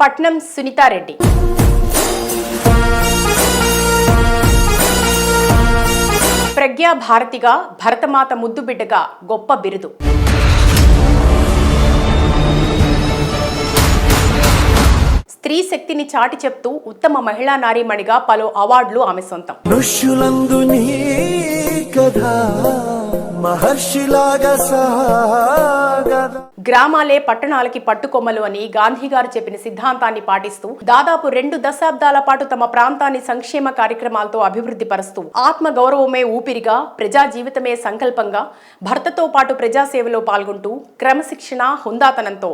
పట్నం సునీతారెడ్డి. ప్రజ్ఞాభారతిగా భరతమాత ముద్దు బిడ్డగా గొప్ప బిరుదు. స్త్రీ శక్తిని చాటి చెప్తూ ఉత్తమ మహిళా నారీమణిగా పలు అవార్డులు ఆమె సొంతం. మహర్షిలాగా సహా గ్రామాలే పట్టణాలకి పట్టుకొమ్మలు అని గాంధీ గారు చెప్పిన సిద్ధాంతాన్ని పాటిస్తూ దాదాపు రెండు దశాబ్దాల పాటు తమ ప్రాంతాన్ని సంక్షేమ కార్యక్రమాలతో అభివృద్ధి పరుస్తూ ఆత్మ గౌరవమే ఊపిరిగా ప్రజా జీవితమే సంకల్పంగా భర్తతో పాటు ప్రజాసేవలో పాల్గొంటూ క్రమశిక్షణ హుందాతనంతో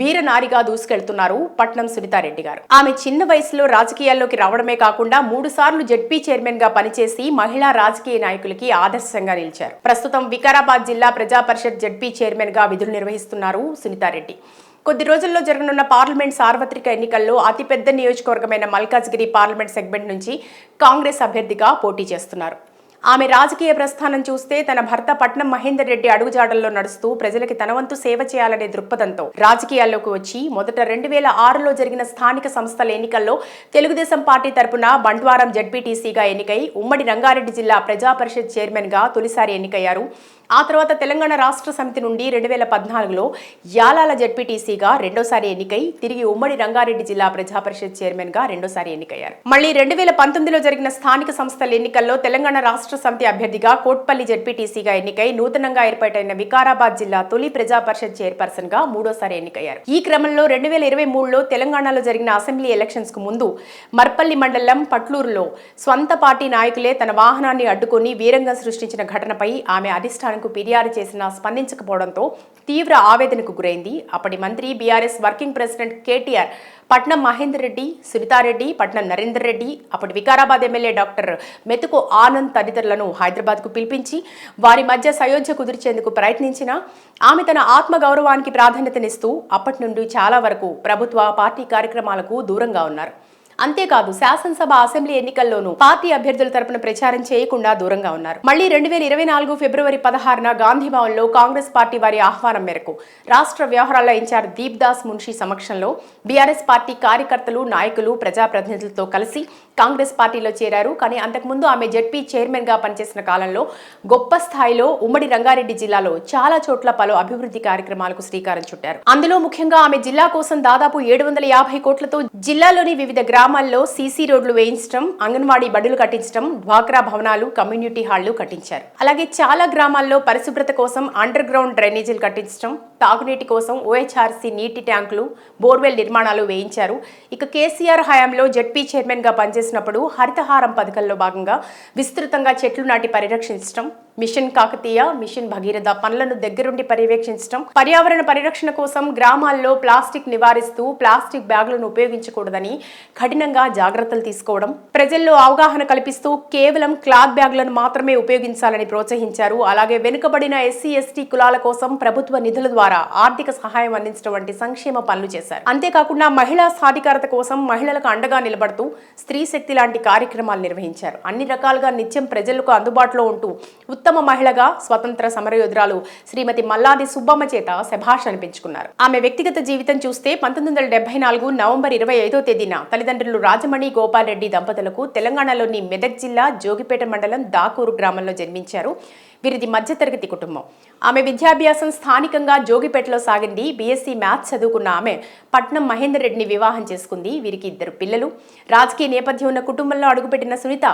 వీరనారిగా దూసుకెళ్తున్నారు పట్నం సునీతారెడ్డి గారు. ఆమె చిన్న వయసులో రాజకీయాల్లోకి రావడమే కాకుండా మూడు సార్లు జడ్పీ చైర్మన్గా పనిచేసి మహిళా రాజకీయ నాయకులకి ఆదర్శంగా నిలిచారు. ప్రస్తుతం వికారాబాద్ జిల్లా ప్రజా పరిషత్ జడ్పీ చైర్మన్గా విధులు నిర్వహిస్తున్నారు సునీతారెడ్డి. కొద్ది రోజుల్లో జరగనున్న పార్లమెంట్ సార్వత్రిక ఎన్నికల్లో అతిపెద్ద నియోజకవర్గమైన మల్కాజ్గిరి పార్లమెంట్ సెగ్మెంట్ నుంచి కాంగ్రెస్ అభ్యర్థిగా పోటీ చేస్తున్నారు. ఆమె రాజకీయ ప్రస్థానం చూస్తే తన భర్త పట్నం మహేందర్ రెడ్డి అడుగుజాడల్లో నడుస్తూ ప్రజలకి తనవంతు సేవ చేయాలనే దృక్పథంతో రాజకీయాల్లోకి వచ్చి మొదట రెండు వేల ఆరులో జరిగిన స్థానిక సంస్థల ఎన్నికల్లో తెలుగుదేశం పార్టీ తరపున బంట్వారం జడ్పీటీసీగా ఎన్నికై ఉమ్మడి రంగారెడ్డి జిల్లా ప్రజాపరిషత్ చైర్మన్గా తొలిసారి ఎన్నికయ్యారు. ఆ తర్వాత తెలంగాణ రాష్ట్ర సమితి నుండి రెండు వేల పద్నాలుగులో యాలాల జడ్పీటీసీగా రెండోసారి ఎన్నికై తిరిగి ఉమ్మడి రంగారెడ్డి జిల్లా ప్రజా పరిషత్ చైర్మన్గా రెండోసారి ఎన్నికయ్యారు. మళ్ళీ రెండు వేల పంతొమ్మిదిలో జరిగిన స్థానిక సంస్థల ఎన్నికల్లో తెలంగాణ రాష్ట్ర సమితి అభ్యర్థిగా కోట్పల్లి జడ్పీటీసీగా ఎన్నికై నూతనంగా ఏర్పాటైన వికారాబాద్ జిల్లా తొలి ప్రజా పరిషత్ చైర్పర్సన్గా మూడోసారి ఎన్నికయ్యారు. ఈ క్రమంలో రెండు వేల ఇరవై మూడులో తెలంగాణలో జరిగిన అసెంబ్లీ ఎలక్షన్స్కు ముందు మర్పల్లి మండలం పట్లూరులో స్వంత పార్టీ నాయకులే తన వాహనాన్ని అడ్డుకుని వీరంగా సృష్టించిన ఘటనపై ఆమె అధిష్టానంకు ఫిర్యాదు చేసినా స్పందించకపోవడంతో తీవ్ర ఆవేదనకు గురైంది. అప్పటి మంత్రి బీఆర్ఎస్ వర్కింగ్ ప్రెసిడెంట్ కేటీఆర్ పట్నం మహేందర్ రెడ్డి సునీతారెడ్డి పట్నం నరేందర్ రెడ్డి అప్పటి వికారాబాద్ ఎమ్మెల్యే డాక్టర్ మెతుకు ఆనంద్ తదితరులను హైదరాబాద్కు పిలిపించి వారి మధ్య సయోధ్య కుదిర్చేందుకు ప్రయత్నించిన ఆమె తన ఆత్మగౌరవానికి ప్రాధాన్యతనిస్తూ అప్పటి నుండి చాలా వరకు ప్రభుత్వ పార్టీ కార్యక్రమాలకు దూరంగా ఉన్నారు. అంతేకాదు శాసనసభ అసెంబ్లీ ఎన్నికల్లోనూ పార్టీ అభ్యర్థుల తరపున ప్రచారం చేయకుండా దూరంగా ఉన్నారు. మళ్ళీ రెండు వేల ఇరవై నాలుగు ఫిబ్రవరి పదహారున గాంధీ భవన్లో కాంగ్రెస్ పార్టీ వారి ఆహ్వానం మేరకు రాష్ట్ర వ్యవహారాల ఇన్ఛార్జ్ దీప్ దాస్ మున్షి సమక్షంలో బీఆర్ఎస్ పార్టీ కార్యకర్తలు నాయకులు ప్రజాప్రతినిధులతో కలిసి కాంగ్రెస్ పార్టీలో చేరారు. కానీ అంతకుముందు ఆమె జడ్పీ చైర్మన్గా పనిచేసిన కాలంలో గొప్ప స్థాయిలో ఉమ్మడి రంగారెడ్డి జిల్లాలో చాలా చోట్ల పలు అభివృద్ధి కార్యక్రమాలకు శ్రీకారం చుట్టారు. అందులో ముఖ్యంగా ఆమె జిల్లా కోసం దాదాపు ఏడు వందల యాభై కోట్లతో జిల్లాలోని వివిధ గ్రామ గ్రామాల్లో సీసీ రోడ్లు వేయించడం అంగన్వాడీ బడులు కట్టించడం డ్వాక్రా భవనాలు కమ్యూనిటీ హాళ్ళు కట్టించారు. అలాగే చాలా గ్రామాల్లో పరిశుభ్రత కోసం అండర్ గ్రౌండ్ డ్రైనేజీలు కట్టించడం తాగునీటి కోసం ఓహెచ్ఆర్సీ నీటి ట్యాంకులు బోర్వెల్ నిర్మాణాలు వేయించారు. ఇక కేసీఆర్ హయాంలో జడ్పీ చైర్మన్గా పనిచేసినప్పుడు హరితహారం పథకంలో భాగంగా విస్తృతంగా చెట్లు నాటి పరిరక్షించడం మిషన్ కాకతీయ మిషన్ భగీరథ పనులను దగ్గరుండి పర్యవేక్షించడం పర్యావరణ పరిరక్షణ కోసం గ్రామాల్లో ప్లాస్టిక్ నివారిస్తూ ప్లాస్టిక్ బ్యాగులను ఉపయోగించకూడదని కఠినంగా జాగ్రత్తలు తీసుకోవడం ప్రజల్లో అవగాహన కల్పిస్తూ కేవలం క్లాత్ బ్యాగులను మాత్రమే ఉపయోగించాలని ప్రోత్సహించారు. అలాగే వెనుకబడిన ఎస్సీ ఎస్టీ కులాల కోసం ప్రభుత్వ నిధుల ద్వారా ఆర్థిక సహాయం అందించడం వంటి సంక్షేమ పనులు చేశారు. అంతేకాకుండా మహిళా సాధికారత కోసం మహిళలకు అండగా నిలబడుతూ స్త్రీ శక్తి లాంటి కార్యక్రమాలు నిర్వహించారు. అన్ని రకాలుగా నిత్యం ప్రజలకు అందుబాటులో ఉంటూ ఉత్తమ మహిళగా స్వతంత్ర సమరయోధురాలు శ్రీమతి మల్లాది సుబ్బమ్మ చేత శభాష్ అనిపించుకున్నారు. ఆమె వ్యక్తిగత జీవితం చూస్తే పంతొమ్మిది వందల డెబ్బై నాలుగు నవంబర్ ఇరవై ఐదో తేదీన తల్లిదండ్రులు రాజమణి గోపాల్ రెడ్డి దంపతులకు తెలంగాణలోని మెదక్ జిల్లా జోగిపేట మండలం దాకూరు గ్రామంలో జన్మించారు. వీరిది మధ్యతరగతి కుటుంబం. ఆమె విద్యాభ్యాసం స్థానికంగా జోగిపేటలో సాగింది. బీఎస్సీ మ్యాథ్స్ చదువుకున్న ఆమె పట్నం మహేందర్ రెడ్డిని వివాహం చేసుకుంది. వీరికి ఇద్దరు పిల్లలు. రాజకీయ నేపథ్యం ఉన్న కుటుంబంలో అడుగుపెట్టిన సునీత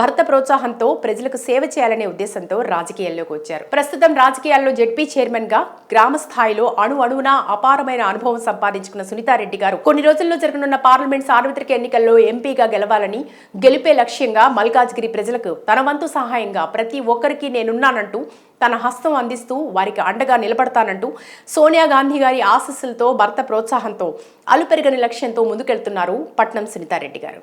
భర్త ప్రోత్సాహంతో ప్రజలకు సేవ చేయాలనే ఉద్దేశంతో రాజకీయాల్లోకి వచ్చారు. ప్రస్తుతం రాజకీయాల్లో జడ్పీ చైర్మన్గా గ్రామ స్థాయిలో అణు అణువున అపారమైన అనుభవం సంపాదించుకున్న సునీతారెడ్డి గారు కొన్ని రోజుల్లో జరగనున్న పార్లమెంట్ సార్వత్రిక ఎన్నికల్లో ఎంపీగా గెలవాలని గెలిపే లక్ష్యంగా మల్కాజ్గిరి ప్రజలకు తన వంతు సహాయంగా ప్రతి ఒక్కరికి చేస్తానంటూ తన హస్తం అందిస్తూ వారికి అండగా నిలబడతానంటూ సోనియా గాంధీ గారి ఆశస్సులతో భర్త ప్రోత్సాహంతో అలుపెరగని లక్ష్యంతో ముందుకెళ్తున్నారు పట్నం సునీతారెడ్డి గారు.